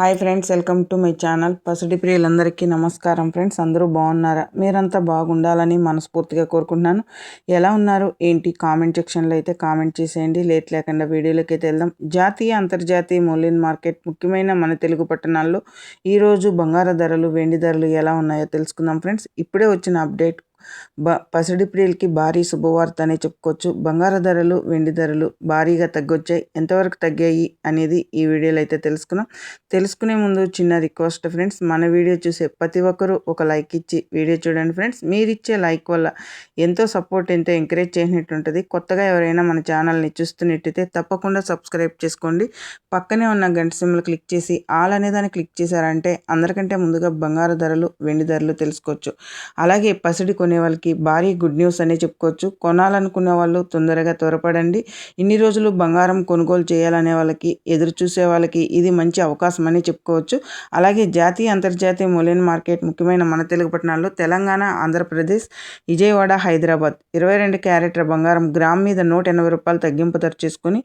Hi friends welcome to my channel. పసిడి ప్రియులందరికీ నమస్కారం ఫ్రెండ్స్. అందరూ బాగున్నారా? మీరంతా బాగుండాలని మనస్ఫూర్తిగా కోరుకుంటున్నాను. ఎలా ఉన్నారు? ఏంటి? కామెంట్ సెక్షన్లో అయితే కామెంట్ చేసేయండి. లేట్ లేకుండా వీడియోలోకి అయితే వెళ్దాం. జాతీయ అంతర్జాతీయ మూల్యం మార్కెట్ ముఖ్యమైన మన తెలుగు పట్టణాల్లో ఈరోజు బంగారు ధరలు వెండి ధరలు ఎలా ఉన్నాయో తెలుసుకుందాం ఫ్రెండ్స్. ఇప్పుడే వచ్చిన అప్డేట్ బ పసిడి ప్రియులకి భారీ శుభవార్త అనే చెప్పుకోవచ్చు. బంగారు ధరలు వెండి ధరలు భారీగా తగ్గొచ్చాయి. ఎంతవరకు తగ్గాయి అనేది ఈ వీడియోలో అయితే తెలుసుకున్నాం. తెలుసుకునే ముందు చిన్న రిక్వెస్ట్ ఫ్రెండ్స్ మన వీడియో చూసే ప్రతి ఒక్కరూ ఒక లైక్ ఇచ్చి వీడియో చూడండి ఫ్రెండ్స్. మీరు ఇచ్చే లైక్ వల్ల ఎంతో సపోర్ట్ ఎంతో ఎంకరేజ్ చేసినట్టు ఉంటుంది కొత్తగా ఎవరైనా మన ఛానల్ని చూస్తున్నట్టయితే తప్పకుండా సబ్స్క్రైబ్ చేసుకోండి. పక్కనే ఉన్న గంట సిమ్లు క్లిక్ చేసి ఆల్ అనే దాన్ని క్లిక్ చేశారంటే అందరికంటే ముందుగా బంగారు ధరలు వెండి ధరలు తెలుసుకోవచ్చు. అలాగే పసిడి కొన్ని కొనే వాళ్ళకి భారీ గుడ్ న్యూస్ అనే చెప్పుకోవచ్చు. కొనాలనుకునే వాళ్ళు తొందరగా త్వరపడండి. ఇన్ని రోజులు బంగారం కొనుగోలు చేయాలనే వాళ్ళకి ఎదురు చూసే వాళ్ళకి ఇది మంచి అవకాశం అని చెప్పుకోవచ్చు. అలాగే జాతీయ అంతర్జాతీయ మూలైన మార్కెట్ ముఖ్యమైన మన తెలుగు పట్టణాల్లో తెలంగాణ ఆంధ్రప్రదేశ్ విజయవాడ హైదరాబాద్ ఇరవై రెండు క్యారెట్ల బంగారం గ్రామ్ మీద నూట ఎనభై రూపాయలు తగ్గింపు ధర చేసుకుని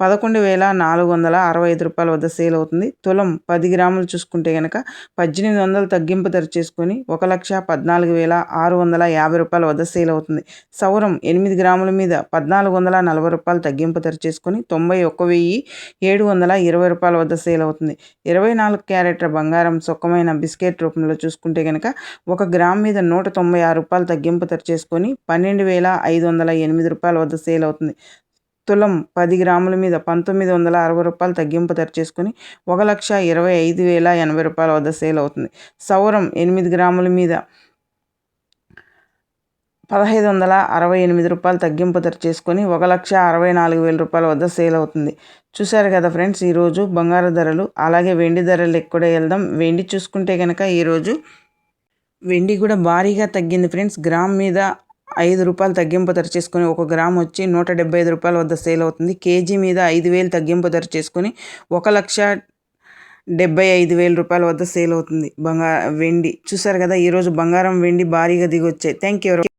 పదకొండు వేల నాలుగు వందల అరవై ఐదు రూపాయల వద్ద సేల్ అవుతుంది. తులం పది గ్రాములు చూసుకుంటే కనుక పద్దెనిమిది వందలు తగ్గింపు ధర చేసుకొని ఒక లక్ష పద్నాలుగు వేల ఆరు వందల యాభై రూపాయల వద్ద సేల్ అవుతుంది. సౌరం ఎనిమిది గ్రాముల మీద పద్నాలుగు వందల నలభై రూపాయలు తగ్గింపు ధర చేసుకుని తొంభై ఒక్క వెయ్యి ఏడు వందల ఇరవై రూపాయల వద్ద సేల్ అవుతుంది. ఇరవై నాలుగు క్యారెట్ల బంగారం సుఖమైన బిస్కెట్ రూపంలో చూసుకుంటే కనుక ఒక గ్రామ్ మీద నూట తొంభై ఆరు రూపాయలు తగ్గింపు ధర చేసుకొని పన్నెండు వేల ఐదు వందల ఎనిమిది రూపాయల వద్ద సేల్ అవుతుంది. తులం పది గ్రాముల మీద పంతొమ్మిది వందల అరవై రూపాయలు తగ్గింపు ధర చేసుకుని ఒక లక్ష ఇరవై ఐదు వేల ఎనభై రూపాయల వద్ద సేల్ అవుతుంది. సౌరం ఎనిమిది గ్రాముల మీద పదహైదు వందల అరవై ఎనిమిది రూపాయలు తగ్గింపు ధర చేసుకొని ఒక లక్ష అరవై నాలుగు వేల రూపాయల వద్ద సేల్ అవుతుంది. చూశారు కదా ఫ్రెండ్స్ ఈరోజు బంగారు ధరలు అలాగే వెండి ధరలు ఎక్కువ వెళ్దాం. వెండి చూసుకుంటే కనుక ఈరోజు వెండి కూడా భారీగా తగ్గింది ఫ్రెండ్స్. గ్రామ్ మీద ఐదు రూపాయలు తగ్గింపు ధర చేసుకొని ఒక గ్రామ్ వచ్చి నూట డెబ్బై ఐదు రూపాయల వద్ద సేల్ అవుతుంది. కేజీ మీద ఐదు వేలు తగ్గింపు ధర చేసుకొని ఒక లక్ష డెబ్బై ఐదు వేల రూపాయల వద్ద సేల్ అవుతుంది బంగారం వెండి. చూసారు కదా ఈరోజు బంగారం వెండి భారీగా దిగొచ్చాయి. Thank you